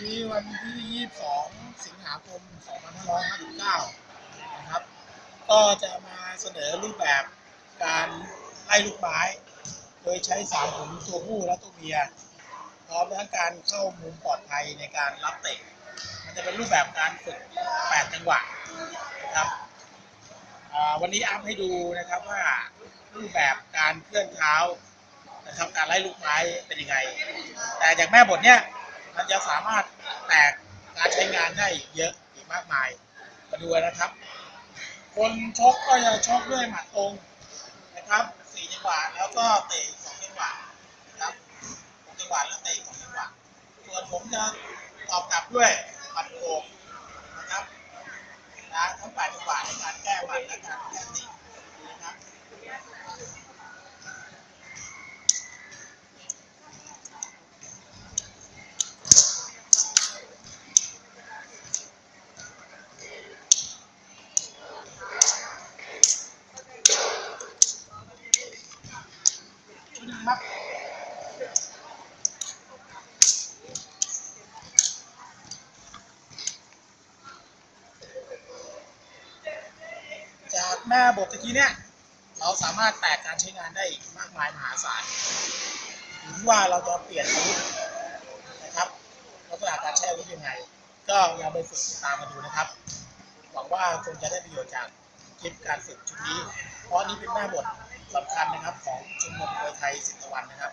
นี้วันที่ 22 สิงหาคม 2559 นะครับ ก็จะมาเสนอรูปแบบการไล่ลูกไม้ โดยใช้สามขุมตัวผู้และตัวเมีย พร้อมทั้งการเข้ามุมปลอดภัยในการรับเตะ มันจะเป็นรูปแบบการฝึก 8 จังหวะนะครับอ่าวันนี้อัพให้ดูนะครับว่ารูปแบบการเคลื่อนเท้านะครับการไล่ลูกไม้เป็นยังไง แต่จากแม่บทเนี่ย มันจะสามารถแตกการใช้งานได้เยอะอีกมากมาย มาดูนะครับ คนชกก็จะชกด้วยหมัดตรงนะครับสี่จังหวะแล้วก็เตะสองจังหวะนะครับหกจังหวะแล้วเตะสองจังหวะส่วนผมจะตอบกลับด้วยหมัดโขกนะครับนะทั้งแปดจังหวะในการแก้หมัดและการแก้ตีนะครับ ชุดหนึ่ง ครับจากแม่บทตะกี้เนี่ย เราสามารถแตกการใช้งานได้มากมายมหาศาลอยู่ที่ว่าเราจะเปลี่ยนอาวุธนะครับลักษณะการใช้อาวุธยังไง ก็เราไปฝึกตามมาดูนะครับ หวังว่าคงจะได้ประโยชน์จากคลิปการฝึกชุดนี้ เพราะนี่เป็นแม่บท สำคัญนะครับของชมรมมวยไทยสิทธวันนะครับ